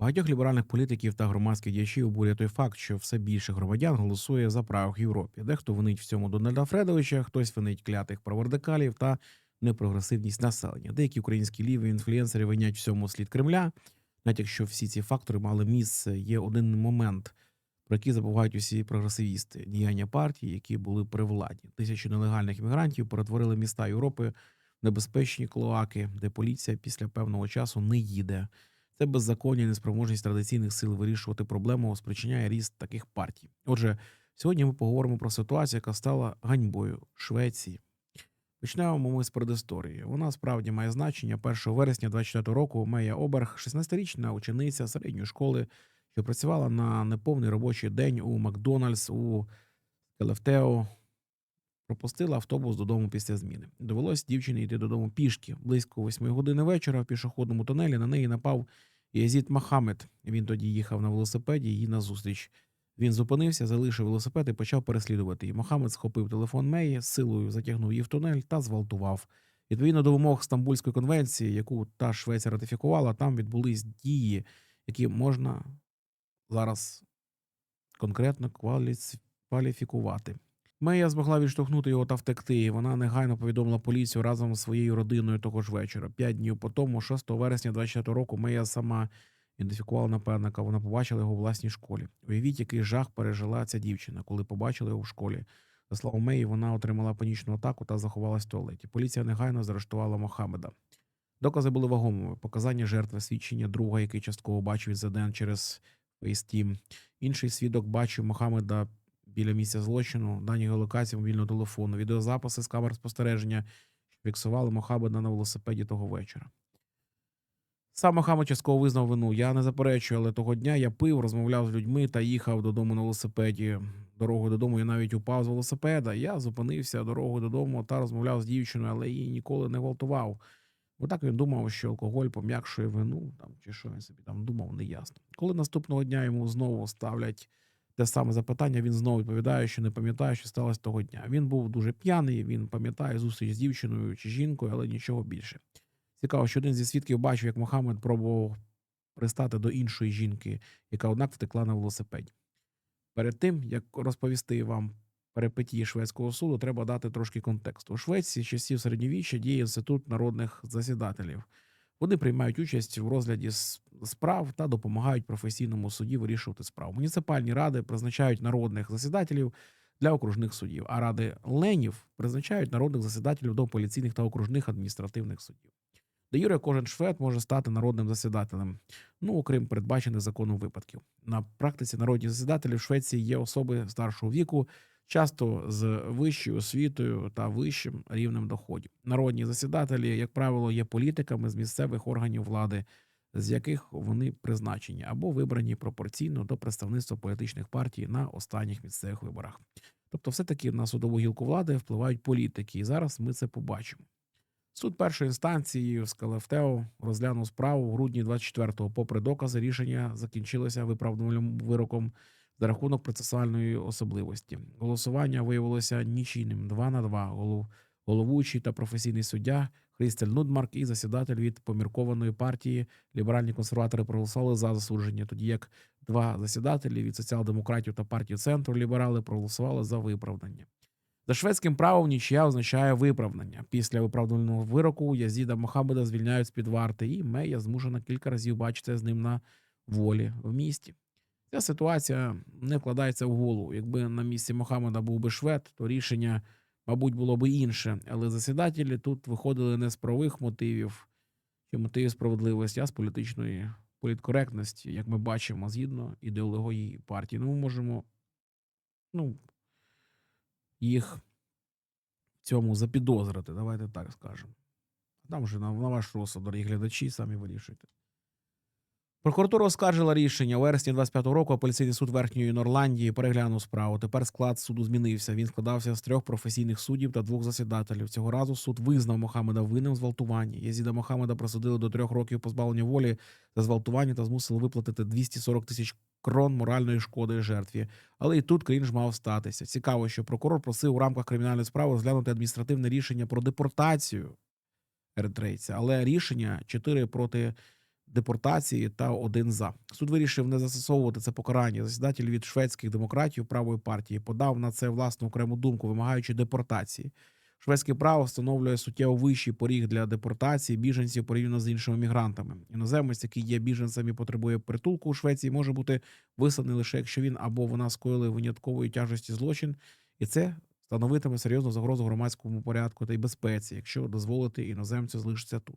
Багатьох ліберальних політиків та громадських діячів обурює той факт, що все більше громадян голосує за правих в Європі. Дехто винить в цьому Дональда Фредовича, хтось винить клятих праворадикалів та непрогресивність населення. Деякі українські ліві інфлюенсери винять в цьому слід Кремля. Навіть якщо всі ці фактори мали місце, є один момент, про який забувають усі прогресивісти діяння партій, які були при владі. Тисячі нелегальних іммігрантів перетворили міста Європи в небезпечні клоаки, де поліція після певного часу не їде. Це беззаконня неспроможність традиційних сил вирішувати проблему спричиняє ріст таких партій. Отже, сьогодні ми поговоримо про ситуацію, яка стала ганьбою Швеції. Почнемо ми з предісторії. Вона справді має значення. 1 вересня 24 року Мея Оберг, 16-річна учениця середньої школи, що працювала на неповний робочий день у Макдональдс у Келефтео, пропустила автобус додому після зміни. Довелось дівчині йти додому пішки. Близько 8 години вечора в пішохідному тунелі на неї напав Язід Махамед. Він тоді їхав на велосипеді їй назустріч. Він зупинився, залишив велосипед і почав переслідувати її. Мохамед схопив телефон Меї, силою затягнув її в тунель та зґвалтував. Відповідно до вимог Стамбульської конвенції, яку та Швеція ратифікувала, там відбулись дії, які можна зараз конкретно кваліфікувати. Мея змогла відштовхнути його та втекти. Вона негайно повідомила поліцію разом з своєю родиною того ж вечора. П'ять днів по тому, 6 вересня 24 року, Мея сама ідентифікувала нападника. Вона побачила його у власній школі. Уявіть, який жах пережила ця дівчина, коли побачила його в школі. За словами Меї, вона отримала панічну атаку та заховалась в туалеті. Поліція негайно заарештувала Мохамеда. Докази були вагомими. Показання жертви, свідчення друга, який частково бачив інцидент через FaceTime. Інший свідок бачив Мохамеда біля місця злочину, дані геолокації мобільного телефону, відеозаписи з камер спостереження, що фіксували Мохамеда на велосипеді того вечора. Сам Мохамед частково визнав вину. Я не заперечую, але того дня я пив, розмовляв з людьми та їхав додому на велосипеді. Дорогою додому я навіть упав з велосипеда. Я зупинився дорогою додому та розмовляв з дівчиною, але її ніколи не гвалтував. Бо так він думав, що алкоголь пом'якшує вину, там чи що він собі там думав, неясно. Коли наступного дня йому знову ставлять те саме запитання, він знову відповідає, що не пам'ятає, що сталося того дня. Він був дуже п'яний, він пам'ятає зустріч з дівчиною чи жінкою, але нічого більше. Цікаво, що один зі свідків бачив, як Мохамед пробував пристати до іншої жінки, яка однак втекла на велосипеді. Перед тим, як розповісти вам перипетії шведського суду, треба дати трошки контексту. У Швеції часів середньовіччя діє інститут народних засідателів. Вони приймають участь в розгляді справ та допомагають професійному суді вирішувати справу. Муніципальні ради призначають народних засідателів для окружних судів, а ради ленів призначають народних засідателів до поліційних та окружних адміністративних судів. Де Юре, кожен швед може стати народним засідателем, ну окрім передбачених законом випадків. На практиці народні засідателі в Швеції є особи старшого віку, часто з вищою освітою та вищим рівнем доходів. Народні засідателі, як правило, є політиками з місцевих органів влади, з яких вони призначені або вибрані пропорційно до представництва політичних партій на останніх місцевих виборах. Тобто, все-таки на судову гілку влади впливають політики, і зараз ми це побачимо. Суд першої інстанції в Скалефтео розглянув справу в грудні 24-го. Попри докази, рішення закінчилося виправдувальним вироком за рахунок процесуальної особливості. Голосування виявилося нічийним 2 на 2. Голов, головуючий та професійний суддя Христель Нудмарк і засідатель від поміркованої партії ліберальні консерватори проголосували за засудження, тоді як два засідателі від соціал-демократів та партії центру ліберали проголосували за виправдання. За шведським правом нічия означає виправдання. Після виправдального вироку Язіда Мохаммеда звільняють з під варти, і Мея змушена кілька разів бачитися з ним на волі в місті. Ця ситуація не вкладається в голову. Якби на місці Мохаммеда був би швед, то рішення, мабуть, було б інше. Але засідателі тут виходили не з правових мотивів чи мотивів справедливості, а з політичної політкоректності, як ми бачимо, згідно ідеології партії. Ну, ми можемо ну, їх цьому запідозрити. Давайте так скажемо. Там вже на, на ваш розсуд, дорогі глядачі, самі вирішуйте. Прокуратура оскаржила рішення. У вересні 25-го року апеляційний суд Верхньої Норландії переглянув справу. Тепер склад суду змінився. Він складався з трьох професійних суддів та двох засідателів. Цього разу суд визнав Мохамеда винним зґвалтуванні. Єзіда Мохамеда присудили до трьох років позбавлення волі за зґвалтування та змусили виплатити 240 тисяч крон моральної шкоди жертві. Але і тут крінж мав статися. Цікаво, що прокурор просив у рамках кримінальної справи розглянути адміністративне рішення про депортацію еритрейця, але рішення 4 проти депортації та один за. Суд вирішив не застосовувати це покарання. Засідатель від шведських демократів правої партії подав на це власну окрему думку, вимагаючи депортації. Шведське право встановлює суттєво вищий поріг для депортації біженців порівняно з іншими мігрантами. Іноземець, який є біженцем і потребує притулку у Швеції, може бути висланий лише якщо він або вона скоїли виняткової тяжкості злочин, і це становитиме серйозну загрозу громадському порядку та й безпеці, якщо дозволити іноземцю залишитися тут.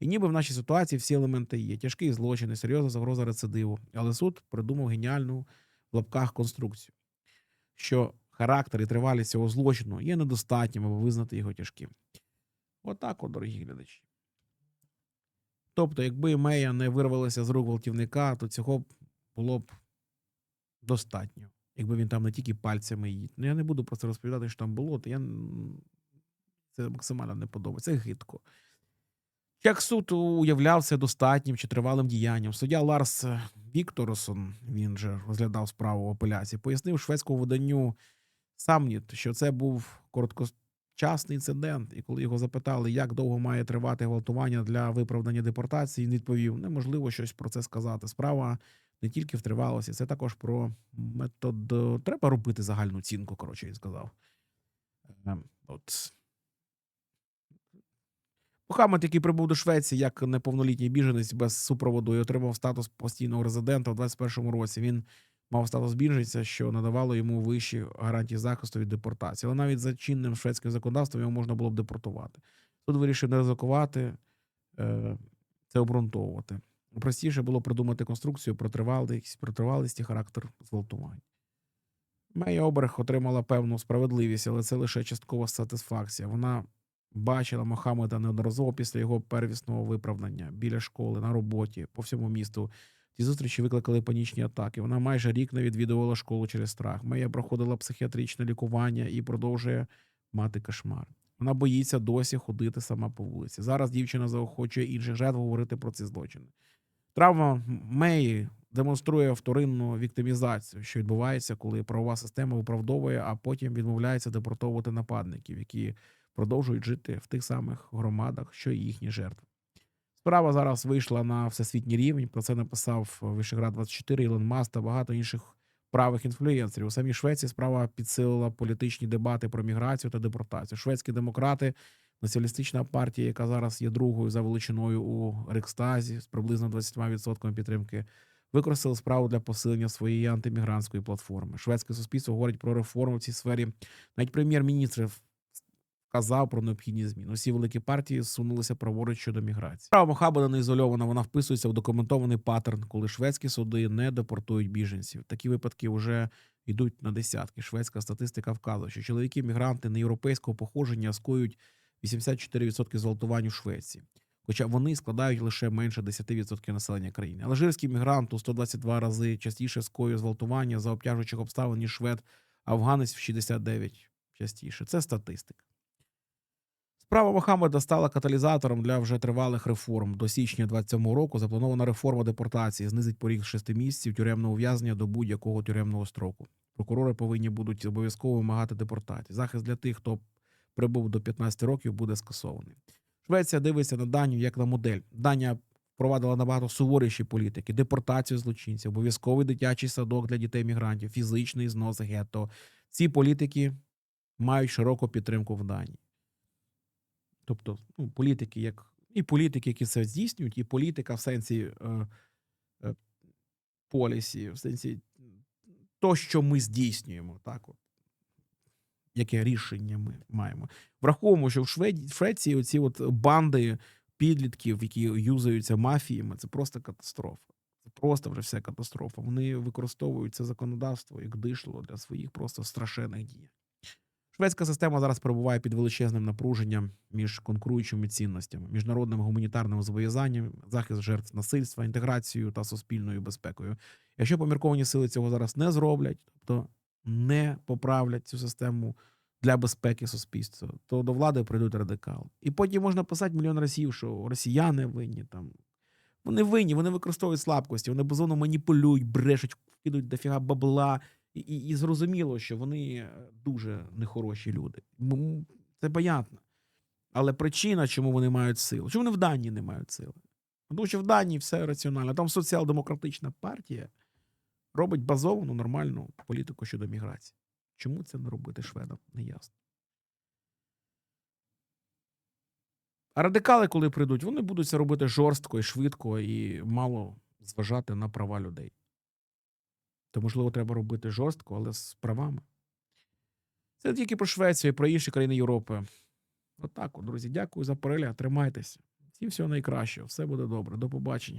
І ніби в нашій ситуації всі елементи є: тяжкий злочин серйозна загроза рецидиву. Але суд придумав геніальну в лапках конструкцію, що характер і тривалість цього злочину є недостатнім, аби визнати його тяжким. Отак, от, дорогі глядачі. Тобто, якби Мея не вирвалася з рук гвалтівника, то цього було б достатньо. Якби він там не тільки пальцями її. Ну, я не буду про це розповідати, що там було, то я це максимально не подобається. Це гидко. Як суд уявляв це достатнім чи тривалим діянням, суддя Ларс Вікторсон, він же розглядав справу в апеляції, пояснив шведському виданню Самніт, що це був короткочасний інцидент. І коли його запитали, як довго має тривати гвалтування для виправдання депортації, він відповів: неможливо щось про це сказати. Справа не тільки в тривалості, це також про метод. Треба робити загальну оцінку, коротше, він сказав. Ем, От. Мухаммед, який прибув до Швеції як неповнолітній біженець без супроводу і отримав статус постійного резидента в 21-му році. Він мав статус біженця, що надавало йому вищі гарантії захисту від депортації. Але навіть за чинним шведським законодавством його можна було б депортувати. Суд вирішив не ризикувати е, це обґрунтовувати. Простіше було придумати конструкцію про тривалість, про тривалість і характер зґвалтувань. Мея Оберг отримала певну справедливість, але це лише часткова сатисфакція. Вона бачила Мохаммеда неодноразово після його первісного виправдання біля школи, на роботі, по всьому місту. Ці зустрічі викликали панічні атаки. Вона майже рік не відвідувала школу через страх. Мея проходила психіатричне лікування і продовжує мати кошмар. Вона боїться досі ходити сама по вулиці. Зараз дівчина заохочує інших жертв говорити про ці злочини. Травма Меї демонструє вторинну віктимізацію, що відбувається, коли правова система виправдовує, а потім відмовляється депортовувати нападників, які продовжують жити в тих самих громадах, що і їхні жертви. Справа зараз вийшла на всесвітній рівень. Про це написав Вишеград 24 Ілон Маск та багато інших правих інфлюєнсерів. У самій Швеції справа підсилила політичні дебати про міграцію та депортацію. Шведські демократи, націоналістична партія, яка зараз є другою за величиною у Рекстазі з приблизно 20% підтримки, використали справу для посилення своєї антимігрантської платформи. Шведське суспільство говорить про реформи в цій сфері. Навіть прем'єр-міністр вказав про необхідні зміни. Усі великі партії зсунулися праворуч щодо міграції. Справа Мохабада не ізольована. Вона вписується в документований паттерн, коли шведські суди не депортують біженців. Такі випадки вже йдуть на десятки. Шведська статистика вказує, що чоловіки мігранти неєвропейського походження скоюють 84% зґвалтувань у Швеції. Хоча вони складають лише менше 10% населення країни. Алжирський мігрант у 122 рази частіше скоює зґвалтування за обтяжуючих обставин, ніж швед, афганець в 69 частіше. Це статистика. Справа Мохаммеда стала каталізатором для вже тривалих реформ. До січня 27 року запланована реформа депортації знизить поріг 6 місяців тюремного ув'язнення до будь-якого тюремного строку. Прокурори повинні будуть обов'язково вимагати депортації. Захист для тих, хто прибув до 15 років, буде скасований. Швеція дивиться на Данію як на модель. Данія впровадила набагато суворіші політики: депортацію злочинців, обов'язковий дитячий садок для дітей мігрантів, фізичний знос гетто. Ці політики мають широку підтримку в Данії. Тобто, ну, політики, як і політики, які це здійснюють, і політика в сенсі е, е, полісі, в сенсі то, що ми здійснюємо, так от. Яке рішення ми маємо? Враховуємо, що в Швеції оці от банди підлітків, які юзаються мафіями, це просто катастрофа. Це просто вже вся катастрофа. Вони використовують це законодавство як дишло для своїх просто страшенних дій. Шведська система зараз перебуває під величезним напруженням між конкуруючими цінностями, міжнародним гуманітарним зобов'язанням, захист жертв насильства, інтеграцією та суспільною безпекою. Якщо помірковані сили цього зараз не зроблять, тобто не поправлять цю систему для безпеки суспільства, то до влади прийдуть радикали. І потім можна писати мільйон разів, що росіяни винні там. Вони винні, вони використовують слабкості, вони безумно маніпулюють, брешуть, вкидуть дофіга бабла. І, і, зрозуміло, що вони е, дуже нехороші люди. Це понятно. Але причина, чому вони мають силу, чому вони в Данії не мають сили? Тому що в Данії все раціонально. Там соціал-демократична партія робить базовану нормальну політику щодо міграції. Чому це не робити шведам? Неясно. А радикали, коли прийдуть, вони будуть це робити жорстко і швидко і мало зважати на права людей. То, можливо, треба робити жорстко, але з правами. Це тільки про Швецію, і про інші країни Європи. Отак, от, друзі, дякую за перегляд. Тримайтеся. Всім всього найкращого. Все буде добре. До побачення.